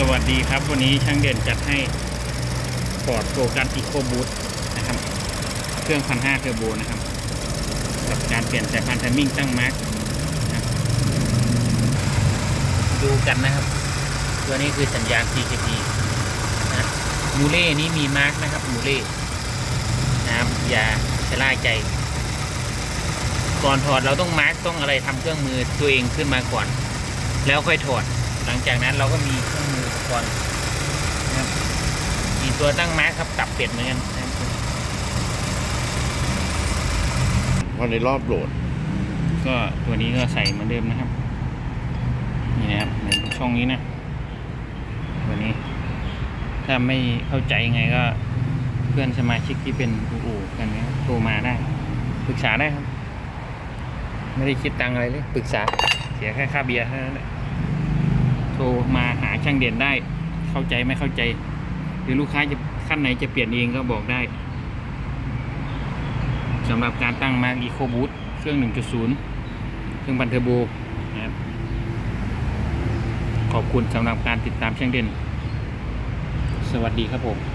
สวัสดีครับ วันนี้ช่างเด่นจัดให้ฟอร์ดโฟกัสอีโคบูทนะครับ เครื่องพันห้าเทอร์โบนะครับ กับการเปลี่ยนสายพานธุ์ทมิ่งตั้งมาร์กดูกันนะครับ ตัวนี้คือสัญญาณ PKP นะมูเล่นี้มีมาร์กนะครับมูเล่นะครับอย่าชะล่าใจ ก่อนถอดเราต้องมาร์กต้องอะไรทำเครื่องมือตัวเองขึ้นมาก่อน แล้วค่อยถอด หลังจากนั้นเราก็มีเครื่องมืออุปกรณ์นะครับมีตัวตั้งมาร์กครับตับเป็ดเหมือนกันนะครับพอในรอบโหลด ก็ตัวนี้ก็ใส่เหมือนเดิมนะครับ นี่นะครับในช่องนี้นะตัวนี้ ถ้าไม่เข้าใจยังไงก็เพื่อนสมาชิกที่เป็นอู่ๆกันเนี้ยโทรมาได้ปรึกษาได้ครับ ไม่ได้คิดตังค์อะไรเลย ปรึกษา เสียแค่ค่าเบียร์เท่านั้นแหละโทร มาหาช่างเด่นได้ เข้าใจไม่เข้าใจ หรือลูกค้าจะขั้นไหนจะเปลี่ยนเองก็บอกได้สำหรับการตั้งมาร์กอีโคบูทเครื่อง 1.0 เครื่องบันเทอร์โบนะครับขอบคุณสำหรับการติดตามช่างเด่น สวัสดีครับผม